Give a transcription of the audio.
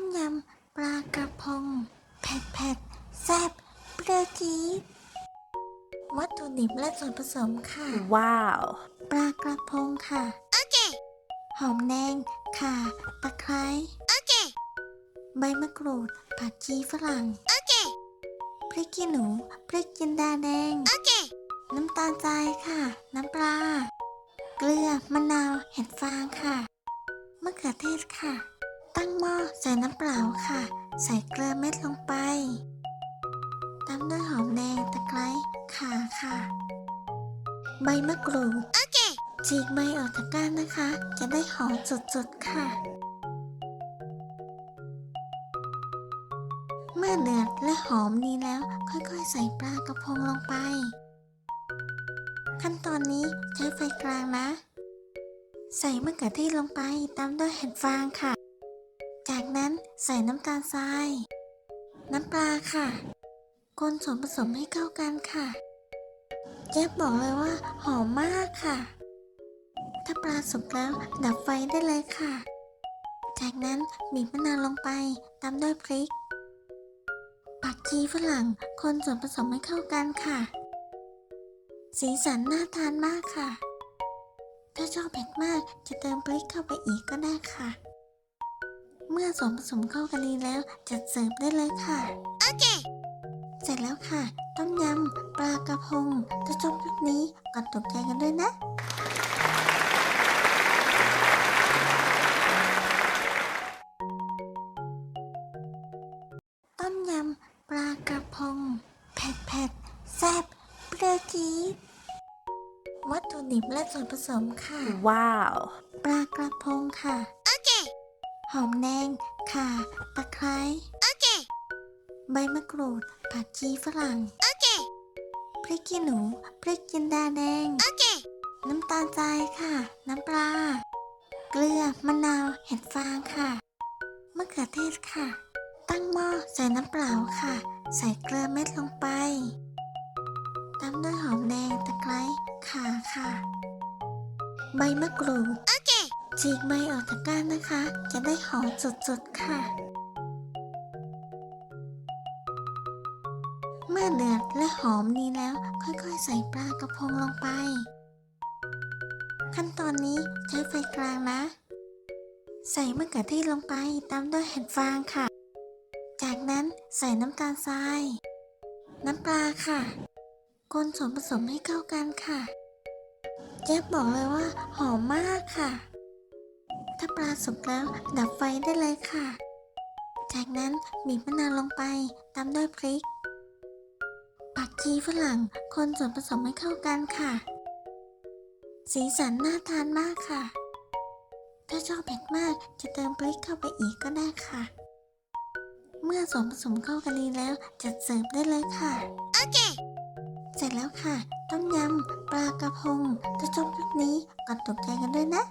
มยำปลากระพงเผ็ดเผ็ดแซ่บเปรี้ยวจี๊ดวัตถุดิบและส่วนผสมค่ะ Wow. ปลากระพงค่ะหอมแดงข่าตะไคร้ใบมะกรูด ผักชีฝรั่งพริกขี้หนู พริกจินดาแดงน้ำตาลทรายค่ะ น้ำปลา เกลือ มะนาว เห็ดฟางค่ะ มะเขือเทศค่ะ ตั้งหม้อใส่น้ำเปล่าค่ะ ใส่เกลือเม็ดลงไปตามด้วยหอมแดงตะไคร้ข่าค่ะ ใบมะกรูดฉีกใบออกจากก้านนะคะ จะได้หอมสุดๆค่ะ เมื่อเดือดและหอมดีแล้ว ค่อยๆ ใส่ปลากระพงลงไป ขั้นตอนนี้ใช้ไฟกลางนะ ใส่มะเขือเทศลงไปตามด้วยเห็ดฟางค่ะ จากนั้นใส่น้ำตาลทราย น้ำปลาค่ะ คนส่วนผสมให้เข้ากันค่ะเจ๊บบอกเลยว่าหอมมากค่ะ ถ้าปลาสุกแล้วดับไฟได้เลยค่ะ จากนั้นบีบมะนาวลงไปตามด้วยพริก ผักชีฝรั่งคนส่วนผสมให้เข้ากันค่ะ สีสันน่าทานมากค่ะ ถ้าชอบเผ็ดมากจะเติมพริกเข้าไปอีกก็ได้ค่ะ เมื่อส่วนผสมเข้ากันดีแล้วจัดเสิร์ฟได้เลยค่ะ โอเค เสร็จแล้วค่ะ ต้มยำปลากระพงถ้าชอบคลิปนี้กดถูกใจกันด้วยนะต้มยำปลากระพงเผ็ดเผ็ดแซ่บเปรี้ยวจี๊ดวัตถุดิบและส่วนผสมค่ะ Wow. ปลากระพงค่ะ หอมแดง ข่า ตะไคร้ใบมะกรูด ผักชีฝรั่งพริกขี้หนู พริกจินดาแดงน้ำตาลทรายค่ะ น้ำปลา เกลือ มะนาว เห็ดฟางค่ะ มะเขือเทศค่ะ ตั้งหม้อใส่น้ำเปล่าค่ะ ใส่เกลือเม็ดลงไปตามด้วยหอมแดง ตะไคร้ ข่าค่ะ ใบมะกรูด ฉีกใบออกจากก้านนะคะ จะได้หอมสุดๆค่ะ เมื่อเดือดและหอมดีแล้ว ค่อยๆ ใส่ปลากระพงลงไป ขั้นตอนนี้ใช้ไฟกลางนะ ใส่มะเขือเทศลงไปตามด้วยเห็ดฟางค่ะ จากนั้นใส่น้ำตาลทราย น้ำปลาค่ะคนส่วนผสมให้เข้ากันค่ะ เจ๊บบอกเลยว่าหอมมากค่ะ ถ้าปลาสุกแล้วดับไฟได้เลยค่ะ จากนั้นบีบมะนาวลงไปตามด้วยพริก ผักชีฝรั่งคนส่วนผสมให้เข้ากันค่ะ สีสันน่าทานมากค่ะ ถ้าชอบเผ็ดมากจะเติมพริกเข้าไปอีกก็ได้ค่ะ เมื่อส่วนผสมเข้ากันดีแล้วจัดเสิร์ฟได้เลยค่ะ โอเค เสร็จแล้วค่ะ ต้มยำปลากระพงถ้าชอบคลิปนี้กดถูกใจกันด้วยนะ